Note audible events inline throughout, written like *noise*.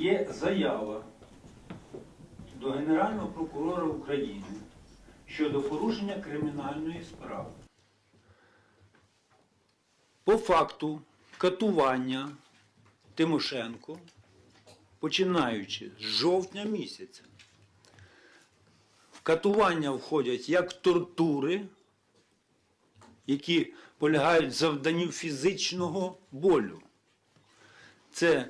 є заява до Генерального прокурора України щодо порушення кримінальної справи. По факту катування Тимошенко, починаючи з жовтня місяця, в катування входять як тортури, які полягають завданню фізичного болю. Це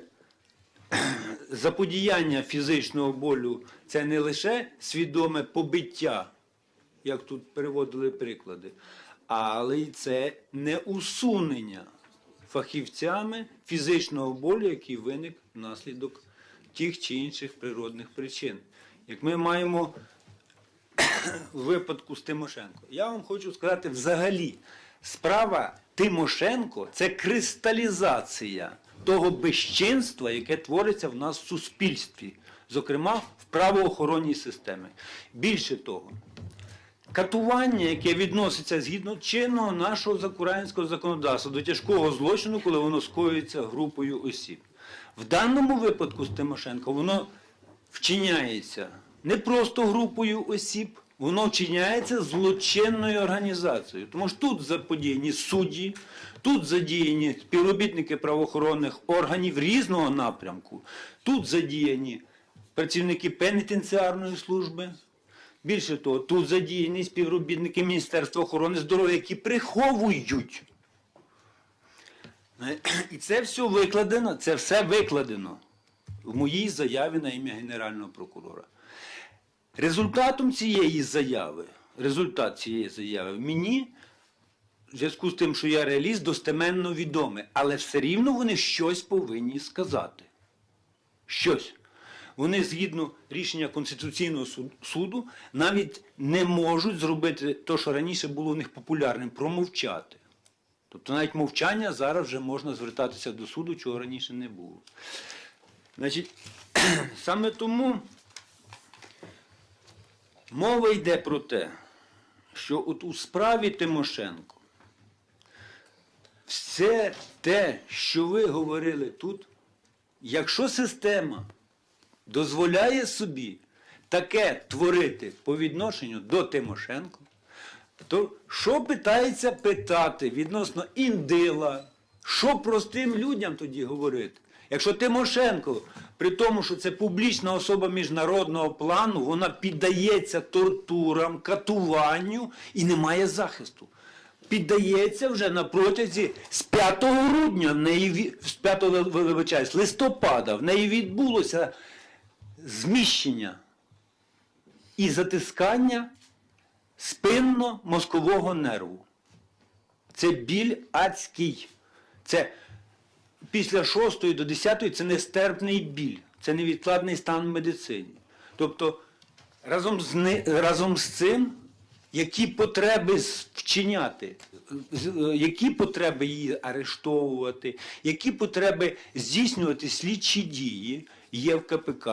заподіяння фізичного болю це не лише свідоме побиття, як тут переводили приклади, але й це не усунення фахівцями фізичного болю, який виник внаслідок тих чи інших природних причин. Як ми маємо в *coughs* випадку з Тимошенко. Я вам хочу сказати, взагалі, справа Тимошенко це кристалізація того безчинства, яке твориться в нас в суспільстві, зокрема в правоохоронній системі. Більше того, катування, яке відноситься згідно чинного нашого закуранського законодавства до тяжкого злочину, коли воно скоюється групою осіб. В даному випадку з Тимошенко воно вчиняється не просто групою осіб, воно вчиняється злочинною організацією. Тому що тут заподіяні судді, тут задіяні співробітники правоохоронних органів різного напрямку, тут задіяні працівники пенітенціарної служби. Більше того, тут задіяні співробітники Міністерства охорони здоров'я, які приховують. І це все викладено, це все викладено в моїй заяві на ім'я Генерального прокурора. Результатом цієї заяви, результат цієї заяви мені, в зв'язку з тим, що я реаліст, достеменно відомий, але все рівно вони щось повинні сказати. Щось. Вони, згідно рішення Конституційного суду, навіть не можуть зробити те, що раніше було в них популярним, промовчати. Тобто навіть мовчання зараз вже можна звертатися до суду, чого раніше не було. Значить, *clears throat* саме тому мова йде про те, що от у справі Тимошенко все те, що ви говорили тут, якщо система дозволяє собі таке творити по відношенню до Тимошенко, то що питається питати відносно індила? Що простим людям тоді говорити? Якщо Тимошенко, при тому, що це публічна особа міжнародного плану, вона піддається тортурам, катуванню і не має захисту. Піддається вже на протязі з 5 грудня, в неї з 5 ви- вибачаюсь, листопада, в неї відбулося зміщення і затискання спинно-мозкового нерву. Це біль адський. Це після 6 до 10 це нестерпний біль, це невідкладний стан в медицині. Тобто разом з, разом з цим, які потреби вчиняти, е, які потреби її арештовувати, які потреби здійснювати слідчі дії є в КПК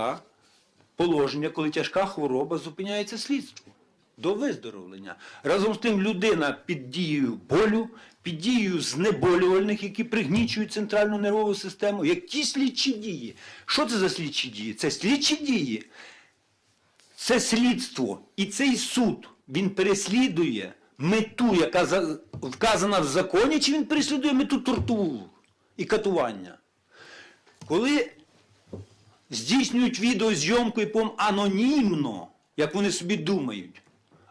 положення, коли тяжка хвороба зупиняється слідство до виздоровлення. Разом з тим людина під дією болю, під дією знеболювальних, які пригнічують центральну нервову систему. Які слідчі дії? Що це за слідчі дії? Це слідчі дії. Це слідство. І цей суд він переслідує мету, яка вказана в законі, чи він переслідує мету тортуру і катування. Коли здійснюють відеозйомку і пом анонімно, як вони собі думають,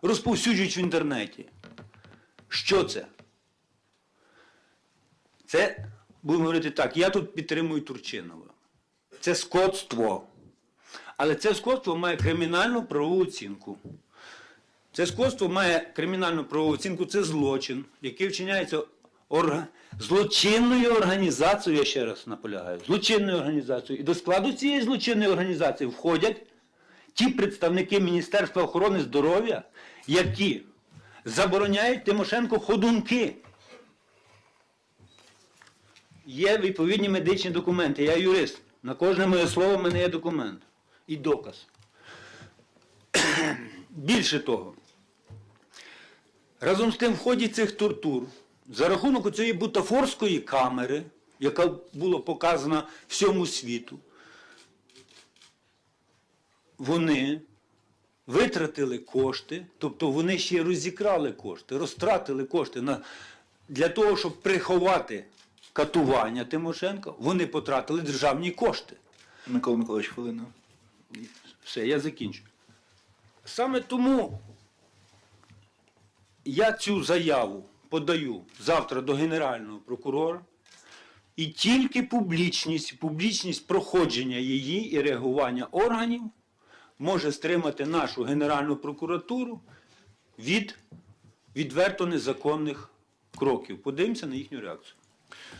розповсюджують в інтернеті. Що це? Це, будемо говорити так, я тут підтримую Турчинова. Це скотство. Але це скотство має кримінальну правову оцінку. Це скотство має кримінальну правову оцінку, це злочин, який вчиняється орга... злочинною організацією, я ще раз наполягаю, злочинною організацією. І до складу цієї злочинної організації входять ті представники Міністерства охорони здоров'я, які забороняють Тимошенко ходунки. Є відповідні медичні документи. Я юрист. На кожне моє слово в мене є документ і доказ. Більше того, разом з тим в ході цих тортур, за рахунок цієї бутафорської камери, яка була показана всьому світу, вони витратили кошти, тобто вони ще розікрали кошти, розтратили кошти на, для того, щоб приховати катування Тимошенка, вони потратили державні кошти. Микола Миколаївич, хвилину. Все, я закінчу. Саме тому я цю заяву подаю завтра до Генерального прокурора. І тільки публічність, публічність проходження її і реагування органів може стримати нашу Генеральну прокуратуру від відверто незаконних кроків. Подивимося на їхню реакцію.